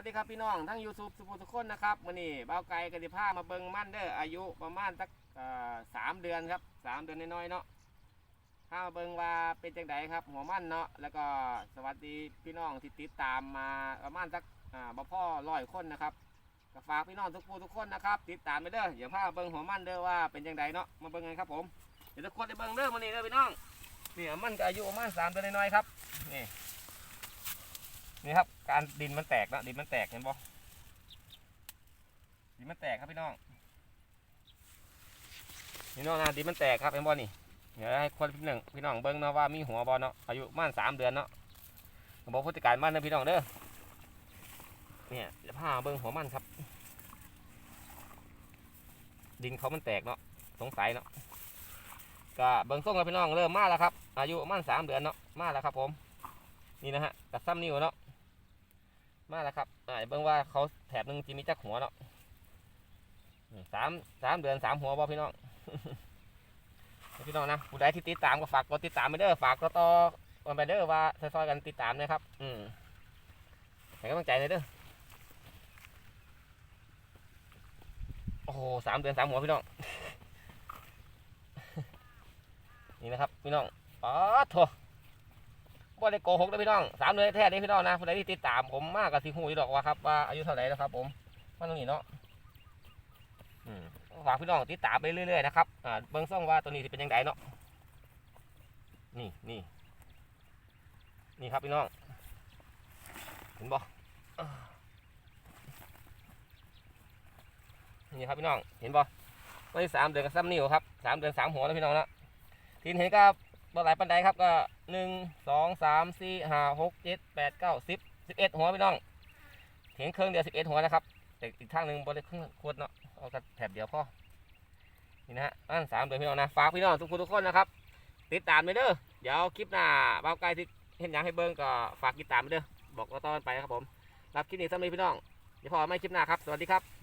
วัสดีครับพี่น้องทั้งยูทูบสุภูทุกคนนะครับวันนี้เบ้าไก่กันดิผ้ามาเบิงมั่นเด้ออายุประมาณสักสามเดือนครับสามเดือนน้อยๆเนาะถ้ามาเบิงว่าเป็นจังไดครับ หัวมั่นเนาะแล้วก็สวัสดีพี่น้องที่ติดตามมาประมาณสักอ่าบ่พ่อร้อยคนนะครับก็ฝากพี่น้องทุกผู้ทุกคนนะครับติดตามไปเด้ออย่าพลาดเบิงหัวมั่นเด้อว่าเป็นจังไดเนาะมาเบิงกันครับผมเดี๋ยวทุกคนได้เบิงเด้อวันนี้เด้อพี่น้องนี่มันก็อายุประมาณสามเดือนน้อยๆครับนี่ นี่ครับ การดินมันแตกนะดินมันแตกเห็นบ่ดินมันแตกครับพี่น้องพี่น้องนะดินมันแตกครับเห็นบ่นี่เดี๋ยวให้คนพี่หนึ่งพี่น้องเบิ้งเนาะว่ามีหัวบ่เนาะอายุประมาณสามเดือนเนาะบอกผู้จัดการมันนะพี่น้องเด้อเนี่ยจะพาเบิ้งหัวมันครับ ดินเขามันแตกเนาะสงสัยเนาะก็เบิ้งส่งกับพี่น้องเริ่มมาแล้วครับ อายุประมาณสามเดือนเนาะมาแล้วครับผมนี่นะฮะกับซ้ำนิ้วเนาะ มาแล้วครับอ่าเบิ่งว่าเขาแถบหนึ่งจะมีจักหัวเนาะสามสามเดือนสามหัวบ่พี่น้องพี่น้องนะผู้ใดที่ติดตามก็ฝากกดติดตามไปเด้อฝากกดต่อกันไปเด้อว่าซอยๆกันติดตามนะครับ อืมให้กำลังใจเลยเด้อโอ้โหสามเดือนสามหัวพี่น้อง นี่นะครับ พี่น้องอ๋อโถ บ่ได้โกหกนะพี่น้องสามเดือนแท้ๆนี่พี่น้องนะผู้ใดที่ติดตามผมมากกับสิหูอยู่ดอกว่าครับว่าอายุเท่าไหร่แล้วครับ ผมมาตรงนี้เนาะอืมฝากพี่น้องติดตามไปเรื่อยๆนะครับอ่าเบิ่งซ่องว่าตัวนี้จะเป็นยังไงเนาะนี่นี่นี่ครับพี่น้องเห็นบ่อ่านี่ครับพี่น้องเห็นบ่วันที่สามเดือนกับซ้ำนิ้วครับสามเดือนสามหัวแล้วพี่น้องนะทีนเห็นก็บ่ บหลายปันไดครับก็หนึ่งสองสามสี่ห้าหกเจ็ดแปดเก้าสิบสิบเอ็ดหัวพี่น้องเถียงเครื่องเดียวสิบเอ็ดหัวนะครับแต่อีกทางหนึ่งบริเครื่องขวดเนาะเอากระแถบเดียวพอนี่นะฮะอันสามเดือนพี่น้องนะฝากพี่น้องทุกคนทุกคนนะครับ ติดตามไปเด้อเดี๋ยวคลิปหน้าเบาไกลที่เห็นอย่างให้เบิ้งก็ฝากติดตามไปเด้อบอกต่อๆกันไปครับผมรับคลิปนี้สำหรับพี่น้องเดี๋ยวพอไม่คลิปหน้าครับสวัสดีครับ